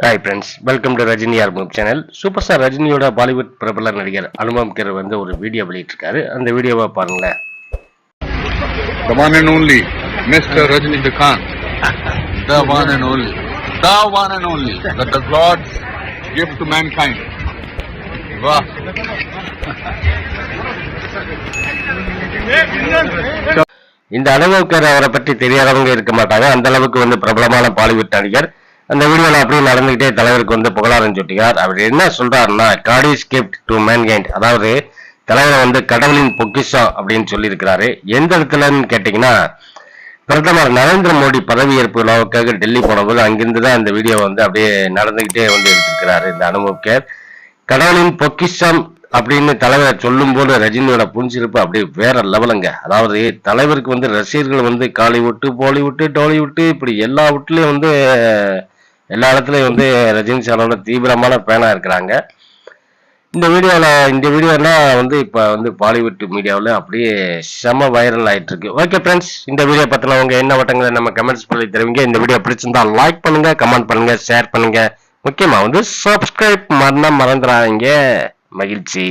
Hi friends welcome to Rajini album channel super star ரஜினியோட பாலிவுட் பிரபல நடிகர் அனுபவம் கேர் வந்து ஒரு வீடியோ வெளியிட்டிருக்காரு அந்த வீடியோவை பாருங்களேன் The one and only Mr. Rajini Khan. The one and only. The one and only. That the God's gift to mankind. Wow. இந்த அனுபவம் கேர் அவரை பற்றி தெரியாதவங்க இருக்க மாட்டாங்க அந்த அளவுக்கு வந்து பிரபலமான பாலிவுட் நடிகர் அந்த வீடியோல அப்படியே நடந்துகிட்டே தலைவருக்கு வந்து புகழாரம் சுட்டினார். அவர் என்ன சொல்றாருன்னா காடி ஸ்கிப்ட் டு மேன்கைண்ட் அதாவது தலைவர் வந்து கடவுளின் பொக்கிஷம் அப்படின்னு சொல்லியிருக்கிறாரு. எந்த இடத்துலன்னு கேட்டீங்கன்னா பிரதமர் நரேந்திர மோடி பதவியேற்பு விழாவுக்காக டெல்லி போனபோது அங்கிருந்து தான் இந்த வீடியோ வந்து அப்படியே நடந்துகிட்டே வந்து எடுத்திருக்கிறாரு இந்த அனுபவக்கர். கடவுளின் பொக்கிஷம் அப்படின்னு தலைவர் சொல்லும் போது ரஜினியோட புரிஞ்சிருப்பு அப்படியே வேற லெவலுங்க. அதாவது தலைவருக்கு வந்து ரசிகர்கள் வந்து காலிவுட்டு போலிவுட்டு டோலிவுட்டு இப்படி எல்லா வீட்லயும் வந்து எல்லா இடத்துலையும் வந்து ரஜினி சாரோட தீவிரமான ஃபேனாக இருக்கிறாங்க. இந்த வீடியோவில் இந்த வீடியோலாம் வந்து இப்போ வந்து பாலிவுட் மீடியாவில் அப்படியே செம வைரல் ஆகிட்டு இருக்கு ஓகே ஃப்ரெண்ட்ஸ் இந்த வீடியோ பற்றின உங்க என்ன வட்டங்களை நம்ம கமெண்ட்ஸ் பண்ணி தருவீங்க. இந்த வீடியோ பிடிச்சிருந்தா லைக் பண்ணுங்க கமெண்ட் பண்ணுங்க ஷேர் பண்ணுங்க. முக்கியமாக வந்து சப்ஸ்கிரைப் மரணம் மறந்துடாதீங்க மகிழ்ச்சி.